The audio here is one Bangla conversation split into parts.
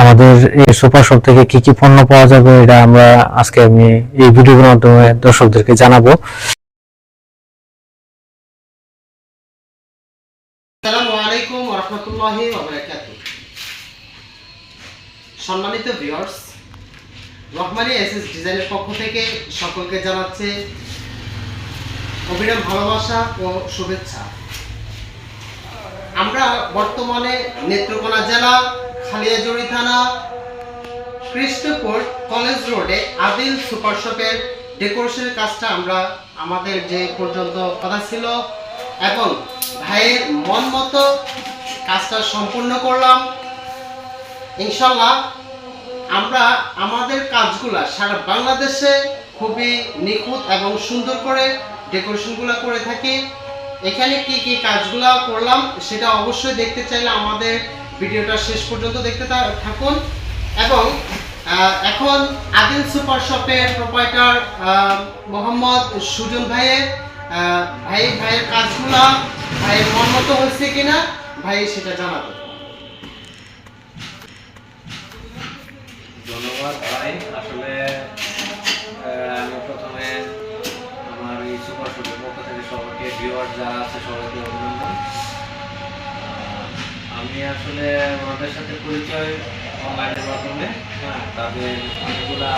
আমাদের এই সুপার শপ থেকে কি কি পণ্য পাওয়া যাবে, এটা আমরা আজকে আমি এই ভিডিওর মাধ্যমে দর্শকদেরকে জানাব। সম্মানিত ভিউয়ার্স, রহমানি এসএস ডিজাইনের পক্ষ থেকে সকলকে জানাচ্ছে অবিরাম ভালোবাসা ও শুভেচ্ছা। আমরা বর্তমানে নেত্রকোনা জেলা খালিয়াজুড়ি থানা, কৃষ্ণপুর কলেজ রোডে আদিল সুপার শপের ডেকোরেশনের কাজটা আমরা আমাদের যে পর্যন্ত কথা ছিল এবং ভাইয়ের মন মতো কাজটা সম্পূর্ণ করলাম। ইনশাল্লাহ আমরা আমাদের কাজগুলা সারা বাংলাদেশে খুবই নিখুঁত এবং সুন্দর করে ডেকোরেশনগুলো করে থাকি। এখানে কি কি কাজগুলা করলাম সেটা অবশ্যই দেখতে চাইলে আমাদের ভিডিওটা শেষ পর্যন্ত দেখতে থাকুন। এবং এখন আদিল সুপার শপের প্রোপাইটার মোহাম্মদ সুজন ভাইয়ের ভাই, ভাইয়ের কাজগুলা ভাইয়ের মন হয়েছে কিনা, ভাই সেটা জানাবেন ধন্যবাদ ভাই। আসলে আমি প্রথমে আমার এই সুপার শপের পক্ষ থেকে সবাইকে ভিউয়ার যারা আছে, সবাইকে অভিনন্দন। আমি আসলে ওনাদের সাথে পরিচয় অনলাইনের মাধ্যমে হ্যাঁ তাদের অনেকগুলা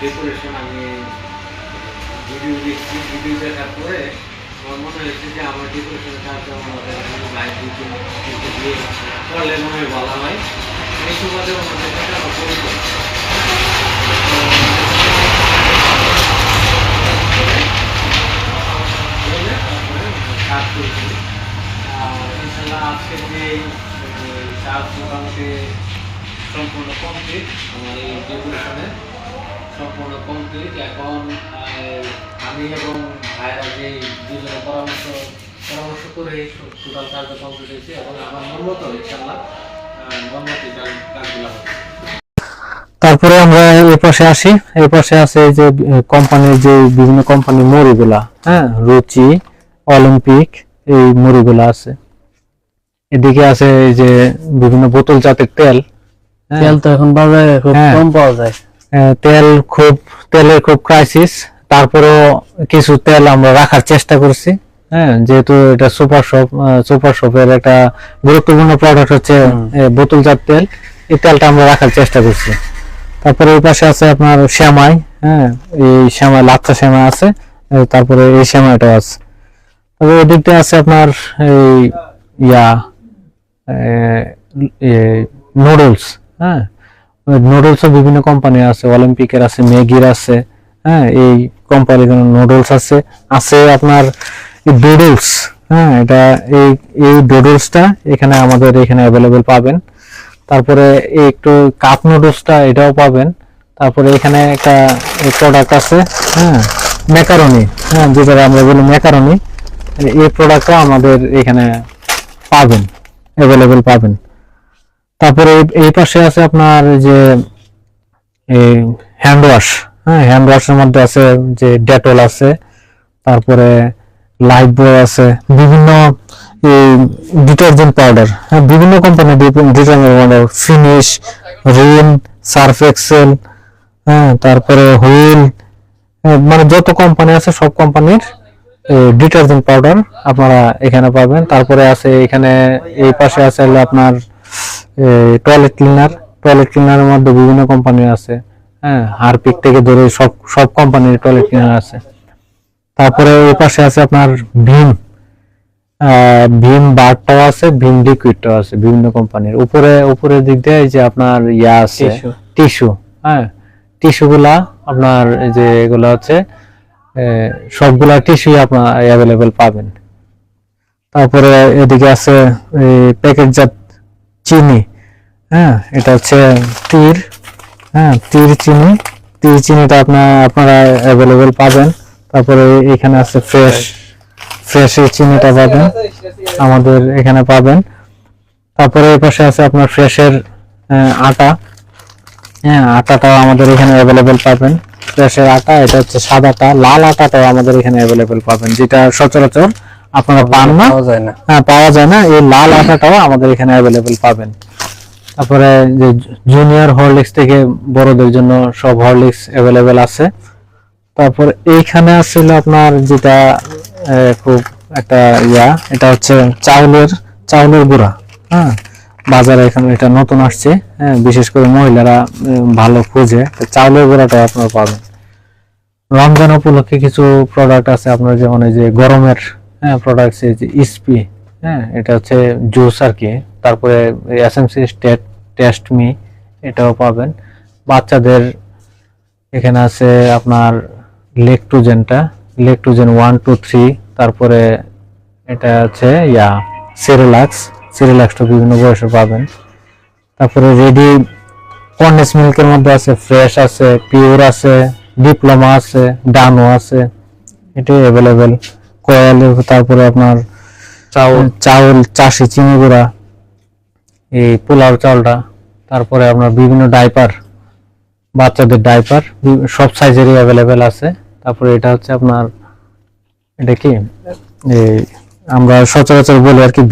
ডেকোরেশন আমি ভিডিও দেখছি ভিডিও দেখার পরে আমার মনে হয়েছে যে আমার ডেকোরেশনের কাজটা আমাদের লাইভ দিতে দিয়ে করলে মনে হয় ভালো হয় এই সুবাদে আমাদের সাথে আমার পরিচয় কাজ করছি আর ইনশাল্লাহ আজকে যে মোটামুটি সম্পূর্ণ কমপ্লিট আমার এই ডেকোরেশনে সম্পূর্ণ কমপ্লিট এখন আমি এবং ভাইরা যে পরামর্শ পরামর্শ করে টোটাল কাজটা কমপ্লিট হয়েছে এবং আমার ইনশাল্লাহ কাজগুলো হবে। তারপরে আমরা এই পাশে আসি। এই পাশে আছে যে কোম্পানির যে বিভিন্ন কোম্পানির মুড়িগুলা হ্যাঁ? রুচি অলিম্পিক এই মুড়িগুলা আছে। এদিকে আছে এই যে বিভিন্ন বোতল জাতের তেল। হ্যাঁ, তেল তো এখন বাজারে খুব হ্যাঁ। কম পাওয়া যায়। আহ, তেল খুব তেলের খুব ক্রাইসিস তারপরেও কিছু তেল আমরা রাখার চেষ্টা করছি। হ্যাঁ যেহেতু এটা সুপার শপ সুপার শপের একটা গুরুত্বপূর্ণ প্রোডাক্ট হচ্ছে বোতলজাত তেল। এই তেলটা আমরা রাখার চেষ্টা করছি। তারপরে ওই পাশে আছে আপনার শ্যামাই। হ্যাঁ এই শ্যামাই লাচ্ছা শ্যামাই আছে। তারপরে এই শ্যামাইটাও আছে। তারপরে ওদিকটা আছে আপনার এই ইয়া নুডলস হ্যাঁ? নুডলসও বিভিন্ন কোম্পানি আছে অলিম্পিকের আছে ম্যাগির আছে হ্যাঁ? এই কোম্পানির নুডলস আছে আছে আপনার ডুডলস হ্যাঁ? এটা এই এই ডুডলসটা এখানে আমাদের এখানে অ্যাভেলেবেল পাবেন। তারপরে একটু কাপ নুডলসটা এটাও পাবেন। তারপরে এখানে একটা প্রোডাক্ট আছে হ্যাঁ? ম্যাকারনি হ্যাঁ? যেটা আমরা বলি ম্যাকারনি এই প্রোডাক্টটা আমাদের এখানে পাবেন। অ্যাভেলেবেল পাবেন। তারপরে এই- এই পাশে আছে আপনার যে হ্যান্ড ওয়াশ হ্যাঁ হ্যান্ড ওয়াশের মধ্যে আছে যে ডেটল আছে, তারপরে লাইফ বয় আছে, বিভিন্ন ডিটারজেন্ট পাউডার হ্যাঁ বিভিন্ন কোম্পানির detergent powder Finish Rin Surf Excel হ্যাঁ তারপরে হুইল মানে যত কোম্পানি আছে সব কোম্পানির ডিটারজেন্ট পাউডার আপনারা এখানে পাবেন। তারপরে আছে এখানে এই পাশে আছে হলো আপনার টয়লেট ক্লিনার টয়লেট ক্লিনারের মধ্যে বিভিন্ন কোম্পানি আছে। হ্যাঁ হারপিক থেকে ধরে সব সব কোম্পানির টয়লেট ক্লিনার আছে। তারপরে এই পাশে আছে আপনার ভীম। ভীম বারটাও আছে ভীম লিকুইডটাও আছে বিভিন্ন কোম্পানির উপরে উপরের দিক দিয়ে এই যে আপনার ইয়া আছে টিস্যু হ্যাঁ। টিস্যুগুলা আপনার এই যে এগুলো হচ্ছে সবগুলা টিস্যুই আপনার অ্যাভেলেবেল পাবেন। তারপরে এদিকে আছে প্যাকেটজাত চিনি। হ্যাঁ এটা হচ্ছে তীর। হ্যাঁ তীর চিনি। তীর চিনিটা আপনার, আপনারা অ্যাভেলেবেল পাবেন। তারপরে এখানে আছে ফ্রেশ ফ্রেশের চিনিটা পাবেন। আমাদের এখানে পাবেন। তারপরে এই পাশে আছে আপনার ফ্রেশের আটা। হ্যাঁ আটাটাও আমাদের এখানে অ্যাভেলেবেল পাবেন। ফ্রেশের আটা এটা হচ্ছে সাদাটা লাল আটাটাও আমাদের এখানে অ্যাভেলেবেল পাবেন যেটা সচরাচর আপনারা পান না। পাওয়া যায় না। হ্যাঁ পাওয়া যায় না। এই লাল আটাটাও আমাদের এখানে অ্যাভেলেবেল পাবেন। তারপরে যে জুনিয়র হরলিক্স থেকে বড়দের জন্য সব হরলিক্স অ্যাভেলেবেল আছে। তারপর এইখানে আসলে আপনার যেটা খুব একটা ইয়া এটা হচ্ছে চাউলের চাউলের গুঁড়া। হ্যাঁ বাজারে এখানে এটা নতুন আসছে হ্যাঁ বিশেষ করে মহিলারা ভালো খুঁজে। চাউলের গুঁড়াটা আপনারা পাবেন। রমজান উপলক্ষে কিছু প্রোডাক্ট আছে আপনার যেমন এই যে গরমের হ্যাঁ প্রোডাক্ট যে ইসপি হ্যাঁ এটা হচ্ছে জুস আর কি। তারপরে এসএমসি টেস্ট মি এটাও পাবেন। বাচ্চাদের এখানে আছে আপনার লেকটুজেনটা লেকটুজেন ওয়ান টু থ্রি তারপরে এটা আছে, ইয়া সিরিলাক্স সিরিলাক্সটা বিভিন্ন বয়সে পাবেন। তারপরে রেডি কর্নেস মিল্কের মধ্যে আছে ফ্রেশ আছে পিওর আছে ডিপ্লোমা আছে ডানো আছে এটাই অ্যাভেলেবেল কয়েল তারপরে আপনার চাউল। চাউল চাষি চিনি গুঁড়া এই পোলাও চাউলটা তারপরে আপনার বিভিন্ন ডাইপার বাচ্চাদের ডাইপার সব সাইজেরই অ্যাভেলেবেল আছে। তারপরে এটা হচ্ছে আপনার এটা কি? এই আমরা সচরাচর বলি আর কি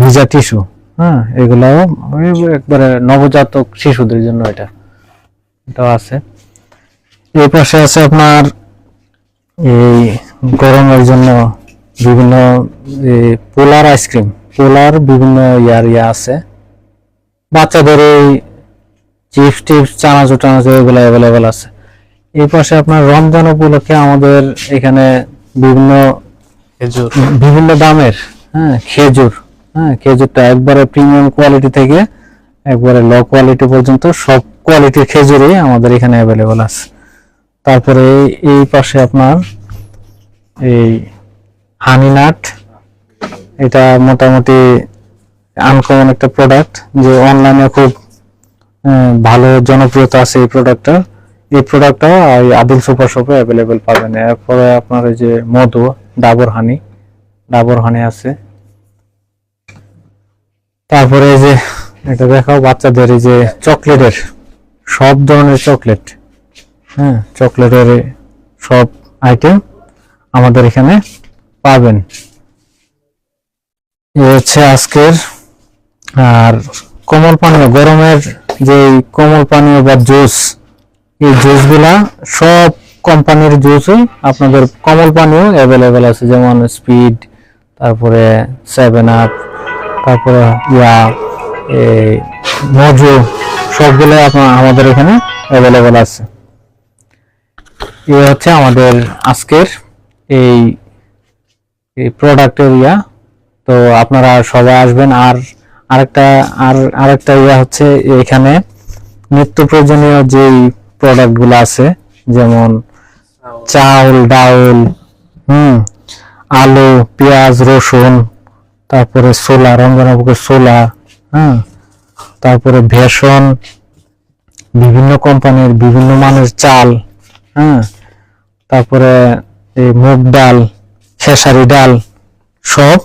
ভিজা টিস্যু। হ্যাঁ এগুলাও একবারে নবজাতক শিশুদের জন্য এটা। এটাও আছে। এই পাশে আছে আপনার এই গরমের জন্য বিভিন্ন পোলার আইসক্রিম। পোলার বিভিন্ন ইয়ার ইয়া আছে। বাচ্চাদের এই চিপস টিপস চানাচুর টানাচুর এগুলো অ্যাভেলেবেল আছে। এই পাশে আপনার রমজান উপলক্ষে আমাদের এখানে বিভিন্ন খেজুর। বিভিন্ন দামের। হ্যাঁ খেজুর। হ্যাঁ খেজুরটা একবারে প্রিমিয়াম কোয়ালিটি থেকে একবারে লো কোয়ালিটি পর্যন্ত সব কোয়ালিটির খেজুরই আমাদের এখানে অ্যাভেলেবল আছে। তারপরে এই- পাশে আপনার এই হানি নাট এটা মোটামুটি আনকমন একটা প্রোডাক্ট যে অনলাইনে খুব ভালো জনপ্রিয়তা আছে এই প্রোডাক্টটা এই প্রোডাক্টটাও এই আদিল সুপার শপে অ্যাভেলেবেল পাবেন। এরপরে আপনার এই যে মধু ডাবর হানি ডাবর হানি আছে। তারপরে এই যে এটা দেখাও বাচ্চাদের এই যে চকলেটের, সব ধরনের চকলেট। হ্যাঁ চকলেটের সব আইটেম আমাদের এখানে পাবেন। এই হচ্ছে আজকের, আর কোমল পানীয়, গরমের যে কোমল পানীয় বা জুস, এই জুসগুলা সব কোম্পানির জুসই আপনাদের কমল পানীয় অ্যাভেলেবেল আছে, যেমন স্পিড তারপরে সেভেন আপ তারপরে ইয়া মজু সবগুলো আপনার আমাদের এখানে অ্যাভেলেবেল আছে। এই হচ্ছে আমাদের আজকের এই প্রোডাক্টের ইয়া। তো আপনারা সবাই আসবেন, আর আরেকটা আর আরেকটা ইয়া হচ্ছে এখানে নিত্য প্রয়োজনীয় যেই প্রোডাক্টগুলো আছে, যেমন চাউল, ডাউল, হুম, আলু, পেঁয়াজ, রসুন, তারপরে সোলা রমজানপুরের সোলা হ্যাঁ তারপরে ভেষণ বিভিন্ন কোম্পানির বিভিন্ন মানের চাল হ্যাঁ তারপরে এই মুগ ডাল, খেসারি ডাল, সব।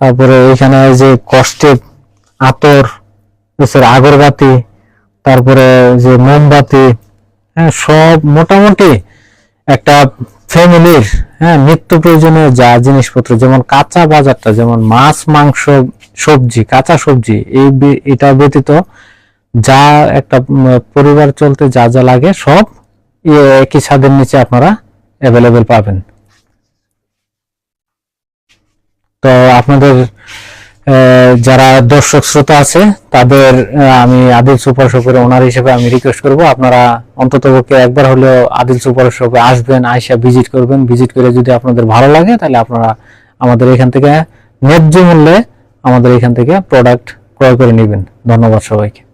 তারপরে এখানে যে কষ্টের আতর আগরবাতি, তারপরে যে মোমবাতি হ্যাঁ সব মোটামুটি একটা ফ্যামিলির হ্যাঁ নিত্য প্রয়োজনীয় যা জিনিসপত্র, যেমন কাঁচা বাজারটা, যেমন মাছ, মাংস, সবজি, কাঁচা সবজি, এই এটা ব্যতীত যা একটা পরিবার চলতে যা যা লাগে সব একই ছাদের নিচে আপনারা অ্যাভেলেবেল পাবেন। তো আপনাদের যারা দর্শক শ্রোতা আছে, তাদের আমি আদিল সুপার শপের ওনার হিসেবে আমি রিকোয়েস্ট করব। আপনারা অন্তত একবার হলেও আদিল সুপার শপে আসবেন আয়সা ভিজিট করবেন। ভিজিট করে যদি আপনাদের ভালো লাগে, তাহলে আপনারা আমাদের এখান থেকে ন্যায্য মূল্যে আমাদের এখান থেকে প্রোডাক্ট ক্রয় করে নেবেন। ধন্যবাদ সবাইকে।